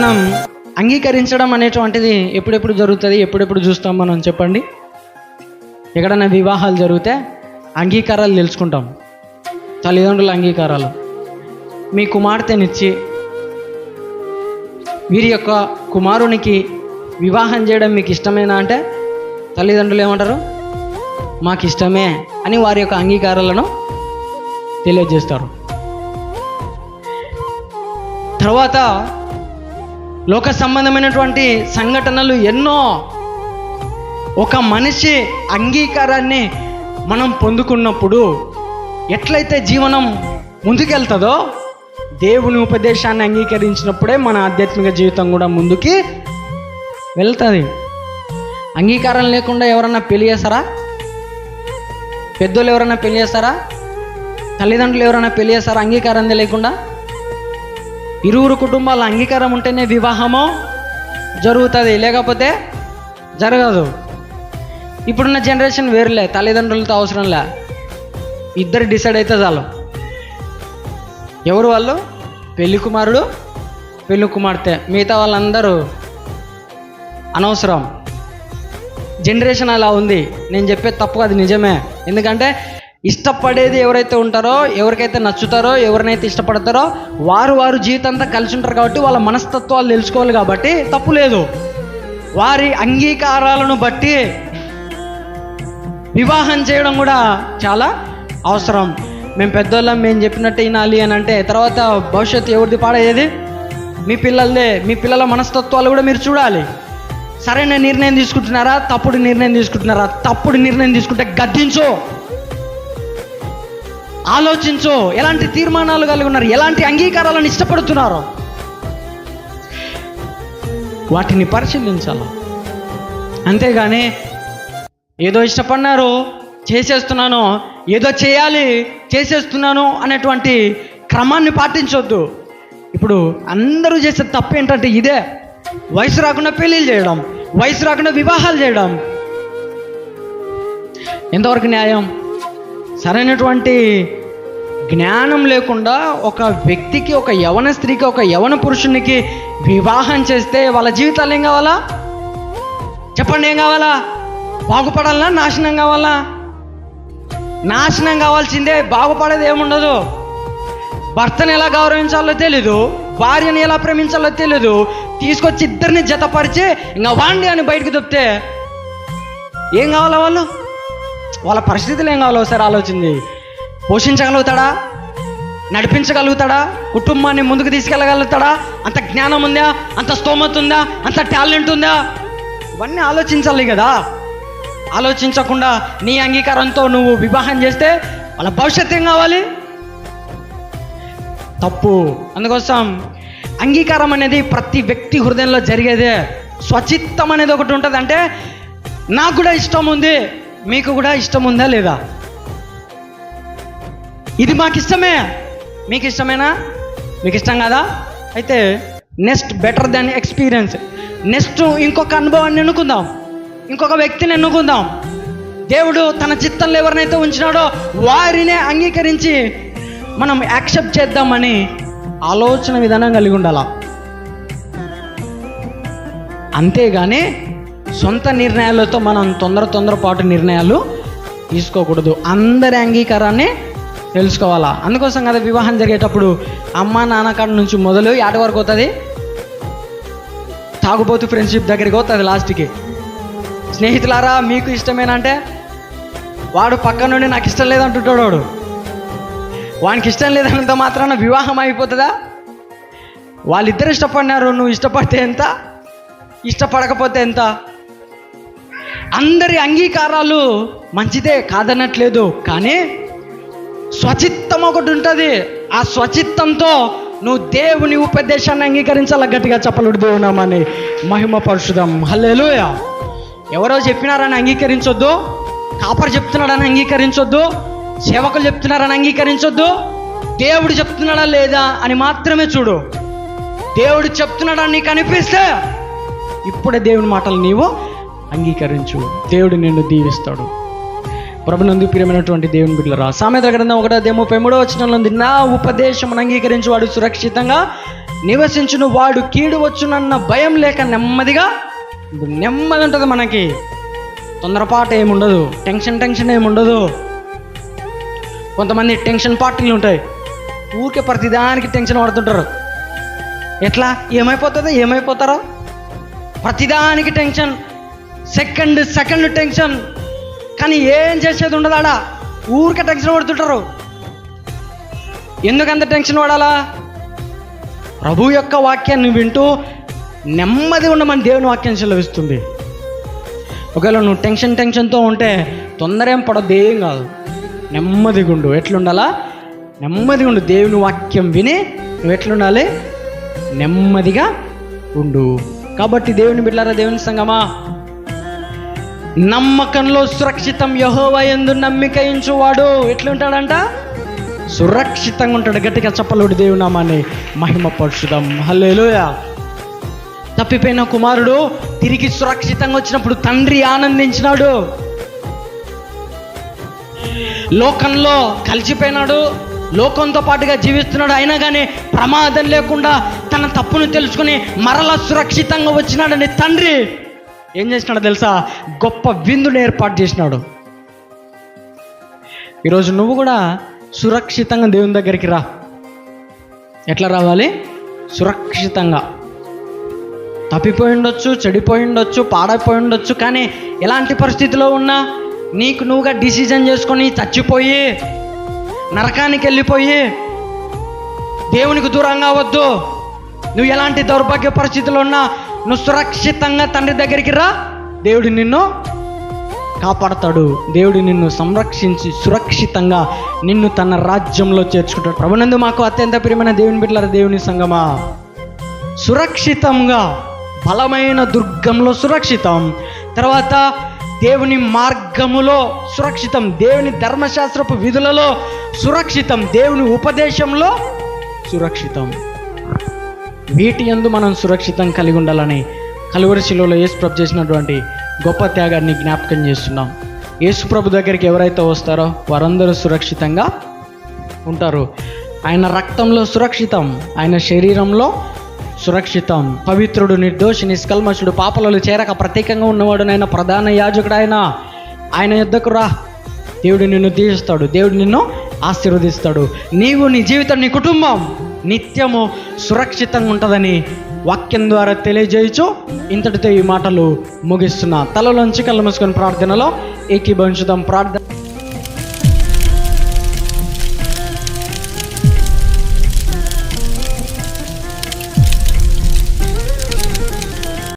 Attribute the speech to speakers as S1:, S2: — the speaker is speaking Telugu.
S1: మనం అంగీకరించడం అనేటువంటిది ఎప్పుడెప్పుడు జరుగుతుంది ఎప్పుడెప్పుడు చూస్తాం మనం చెప్పండి? ఎక్కడైనా వివాహాలు జరిగితే అంగీకారాలు తెలుసుకుంటాం. తల్లిదండ్రుల అంగీకారాలు. మీ కుమార్తెనిచ్చి వీరి యొక్క కుమారునికి వివాహం చేయడం మీకు ఇష్టమేనా అంటే తల్లిదండ్రులు ఏమంటారు? మాకు ఇష్టమే అని వారి యొక్క అంగీకారాలను తెలియజేస్తారు. తర్వాత లోక సంబంధమైనటువంటి సంఘటనలు ఎన్నో. ఒక మనిషి అంగీకారాన్ని మనం పొందుకున్నప్పుడు ఎట్లయితే జీవనం ముందుకెళ్తుందో దేవుని ఉపదేశాన్ని అంగీకరించినప్పుడే మన ఆధ్యాత్మిక జీవితం కూడా ముందుకి వెళ్తుంది. అంగీకారం లేకుండా ఎవరన్నా పెళ్ళి చేస్తారా? పెద్దోళ్ళు ఎవరైనా పెళ్ళి చేస్తారా? తల్లిదండ్రులు ఎవరైనా పెళ్ళి చేస్తారా? అంగీకారం లేకుండా? ఇరువురు కుటుంబాల అంగీకారం ఉంటేనే వివాహమో జరుగుతుంది లేకపోతే జరగదు. ఇప్పుడున్న జనరేషన్ వేరులే తల్లిదండ్రులతో అవసరం లే ఇద్దరు డిసైడ్ అయితే చాలు. ఎవరు వాళ్ళు? పెళ్ళి కుమారుడు పెళ్ళి కుమార్తె. మిగతా వాళ్ళందరూ అనవసరం. జనరేషన్ అలా ఉంది. నేను చెప్పేది తప్పు అది నిజమే. ఎందుకంటే ఇష్టపడేది ఎవరైతే ఉంటారో ఎవరికైతే నచ్చుతారో ఎవరినైతే ఇష్టపడతారో వారు వారు జీవితంతా కలిసి ఉంటారు కాబట్టి వాళ్ళ మనస్తత్వాలు తెలుసుకోవాలి కాబట్టి తప్పు లేదు. వారి అంగీకారాలను బట్టి వివాహం చేయడం కూడా చాలా అవసరం. మేము పెద్దోళ్ళం మేము చెప్పినట్టు వినాలి అని అంటే తర్వాత భవిష్యత్తు ఎవరిది పాడేది మీ పిల్లలదే. మీ పిల్లల మనస్తత్వాలు కూడా మీరు చూడాలి. సరైన నిర్ణయం తీసుకుంటున్నారా? తప్పుడు నిర్ణయం తీసుకుంటున్నారా? తప్పుడు నిర్ణయం తీసుకుంటే గద్దించు. ఆలోచించు ఎలాంటి తీర్మానాలు కలిగి ఉన్నారు ఎలాంటి అంగీకారాలను ఇష్టపడుతున్నారు. వాటిని పరిశీలించాలి. అంతేగాని ఏదో ఇష్టపడినారు చేసేస్తున్నాను ఏదో చేయాలి చేసేస్తున్నాను అనేటువంటి క్రమాన్ని పాటించొద్దు. ఇప్పుడు అందరూ చేసే తప్పు ఏంటంటే ఇదే. వయసు రాకుండా పెళ్ళిళ్ళు చేయడం వయసు రాకుండా వివాహాలు చేయడం. ఎంతవరకు న్యాయం? సరైనటువంటి జ్ఞానం లేకుండా ఒక వ్యక్తికి ఒక యవన స్త్రీకి ఒక యవన పురుషునికి వివాహం చేస్తే వాళ్ళ జీవితాలు ఏం కావాలా? చెప్పండి ఏం కావాలా? బాగుపడాలనా? నాశనం కావాలా? నాశనం కావాల్సిందే బాగుపడేది ఏముండదు. భర్తను ఎలా గౌరవించాలో తెలీదు భార్యని ఎలా ప్రేమించాలో తెలీదు తీసుకొచ్చి ఇద్దరిని జతపరిచి ఇంకా వాండి అని బయటకు దొప్పితే ఏం కావాలా వాళ్ళు? వాళ్ళ పరిస్థితులు ఏం కావాలో ఒకసారి ఆలోచింది పోషించగలుగుతాడా? నడిపించగలుగుతాడా? కుటుంబాన్ని ముందుకు తీసుకెళ్ళగలుగుతాడా? అంత జ్ఞానం ఉందా? అంత స్తోమత ఉందా? అంత టాలెంట్ ఉందా? ఇవన్నీ ఆలోచించాలి కదా. ఆలోచించకుండా నీ అంగీకారంతో నువ్వు వివాహం చేస్తే వాళ్ళ భవిష్యత్తు ఏం కావాలి? తప్పు. అందుకోసం అంగీకారం అనేది ప్రతి వ్యక్తి హృదయంలో జరిగేదే. స్వచిత్తం అనేది ఒకటి ఉంటుంది అంటే నాకు కూడా ఇష్టం ఉంది మీకు కూడా ఇష్టం ఉందా లేదా? ఇది మాకు ఇష్టమే మీకు ఇష్టమేనా మీకు ఇష్టం కదా? అయితే next better than experience. Next ఇంకొక అనుభవాన్ని ఎన్నుకుందాం. ఇంకొక వ్యక్తిని ఎన్నుకుందాం. దేవుడు తన చిత్తంలో ఎవరినైతే ఉంచినాడో వారినే అంగీకరించి మనం యాక్సెప్ట్ చేద్దామని ఆలోచన విధానం కలిగి ఉండాల? అంతేగాని సొంత నిర్ణయాలతో మనం తొందర తొందరపాటు నిర్ణయాలు తీసుకోకూడదు. అందరి అంగీకారాన్ని తెలుసుకోవాలా? అందుకోసం కదా వివాహం జరిగేటప్పుడు అమ్మ నాన్న కాడ నుంచి మొదలు ఏట వరకు అవుతుంది తాగుబోతు ఫ్రెండ్షిప్ దగ్గరికి పోతుంది లాస్ట్కి. స్నేహితులారా మీకు ఇష్టమేనంటే వాడు పక్క నుండి నాకు ఇష్టం లేదంటుంటాడు వాడు. వానికి ఇష్టం లేదన్నంత మాత్రాన వివాహం అయిపోతుందా? వాళ్ళిద్దరు ఇష్టపడినారు నువ్వు ఇష్టపడితే ఎంత? ఇష్టపడకపోతే ఎంత? అందరి అంగీకారాలు మంచిదే కాదనట్లేదు కానీ స్వచిత్తం ఒకటి ఉంటుంది ఆ స్వచిత్తంతో నువ్వు దేవుని ఉపదేశాన్ని అంగీకరించాల? గట్టిగా చెప్పలుడు దేవునామని మహిమ పరుషుదాం హల్లెలుయ. ఎవరో చెప్పినారని అంగీకరించొద్దు. కాపర్ చెప్తున్నాడని అంగీకరించొద్దు. సేవకులు చెప్తున్నారని అంగీకరించొద్దు. దేవుడు చెప్తున్నాడా లేదా అని మాత్రమే చూడు. దేవుడు చెప్తున్నాడని నీకు అనిపిస్తే ఇప్పుడే దేవుని మాటలు నీవు అంగీకరించు. దేవుడు నిన్ను దీవిస్తాడు. ప్రభునందు ప్రియమైనటువంటి దేవుని బిడ్డలరా సామెత గ్రంథం ఒకటో దేమో ముప్పై మూడో వచనంలో ఉంది నా ఉపదేశం అంగీకరించి వాడు సురక్షితంగా నివసించును వాడు కీడు వచ్చునన్న భయం లేక నెమ్మదిగా నెమ్మది ఉంటుంది మనకి. తొందరపాటు ఏముండదు టెన్షన్ టెన్షన్ ఏముండదు కొంతమంది టెన్షన్ పార్టీలు ఉంటాయి ఊరికే ప్రతిదానికి టెన్షన్ పడుతుంటారు. ఎట్లా? ఏమైపోతుందో? ఏమైపోతారో? ప్రతిదానికి టెన్షన్ సెకండ్ సెకండ్ టెన్షన్. కానీ ఏం చేసేది ఉండదు ఆడ. ఊరికే టెన్షన్ పడుతుంటారు. ఎందుకంత టెన్షన్ పడాలా? ప్రభు యొక్క వాక్యాన్ని వింటూ నెమ్మది ఉండమని దేవుని వాక్యం సెలవిస్తుంది. ఒకవేళ నువ్వు టెన్షన్ టెన్షన్తో ఉంటే తొందర ఏం పడద్దు ఏం కాదు. నెమ్మదిగా ఉండు. ఎట్లుండాలా? నెమ్మదిగా ఉండు. దేవుని వాక్యం విని నువ్వు ఎట్లుండాలి? నెమ్మదిగా ఉండు. కాబట్టి దేవుని బిడ్డారా దేవుని సంగమా నమ్మకంలో సురక్షితం యహోవా ఎందు నమ్మిక ఇంచువాడు ఎట్లుంటాడంట? సురక్షితంగా ఉంటాడు. గట్టిగా చెప్పలుడు దేవునామాన్ని మహిమ పరుచుదాం. హల్లేలుయా. తప్పిపోయిన కుమారుడు తిరిగి సురక్షితంగా వచ్చినప్పుడు తండ్రి ఆనందించినాడు. లోకంలో కలిసిపోయినాడు. లోకంతో పాటుగా జీవిస్తున్నాడు. అయినా కానీ ప్రమాదం లేకుండా తన తప్పును తెలుసుకుని మరలా సురక్షితంగా వచ్చినాడని తండ్రి. ఏం చేసినాడో తెలుసా? గొప్ప విందుని ఏర్పాటు చేసినాడు. ఈరోజు నువ్వు కూడా సురక్షితంగా దేవుని దగ్గరికి రా. ఎట్లా రావాలి? సురక్షితంగా. తప్పిపోయి ఉండొచ్చు చెడిపోయి ఉండొచ్చు పాడైపోయి ఉండొచ్చు కానీ ఎలాంటి పరిస్థితిలో ఉన్నా నీకు నువ్వుగా డిసిజన్ చేసుకొని చచ్చిపోయి నరకానికి వెళ్ళిపోయి దేవునికి దూరంగా అవద్దు నువ్వు ఎలాంటి దౌర్భాగ్య పరిస్థితులు ఉన్నా నువ్వు సురక్షితంగా తండ్రి దగ్గరికి రా. దేవుడు నిన్ను కాపాడతాడు. దేవుడు నిన్ను సంరక్షించి సురక్షితంగా నిన్ను తన రాజ్యంలో చేర్చుకుంటాడు. ప్రభునందు మాకు అత్యంత ప్రియమైన దేవుని బిడ్డల దేవుని సంగమా సురక్షితంగా బలమైన దుర్గంలో సురక్షితం. తర్వాత దేవుని మార్గములో సురక్షితం. దేవుని ధర్మశాస్త్రపు విధులలో సురక్షితం. దేవుని ఉపదేశంలో సురక్షితం. వీటి ఎందు మనం సురక్షితం కలిగి ఉండాలని కలువరి శిలువలో యేసుప్రభు చేసినటువంటి గొప్ప త్యాగాన్ని జ్ఞాపకం చేస్తున్నాం. యేసుప్రభు దగ్గరికి ఎవరైతే వస్తారో వారందరూ సురక్షితంగా ఉంటారు. ఆయన రక్తంలో సురక్షితం ఆయన శరీరంలో సురక్షితం. పవిత్రుడు నిర్దోషి నిష్కల్మషుడు పాపలలో చేరక ప్రత్యేకంగా ఉన్నవాడు నాయన ప్రధాన యాజకుడు ఆయన ఆయన యుద్ధకు రా. దేవుడు నిన్ను దీవిస్తాడు. దేవుడు నిన్ను ఆశీర్వదిస్తాడు. నీవు నీ జీవితం నీ కుటుంబం నిత్యము సురక్షితంగా ఉంటుందని వాక్యం ద్వారా తెలియజేయచ్చు ఇంతటితో ఈ మాటలు ముగిస్తున్నా. తలలోంచి కళ్ళు మూసుకొని ప్రార్థనలో ఏకీభవించుదాం. ప్రార్థన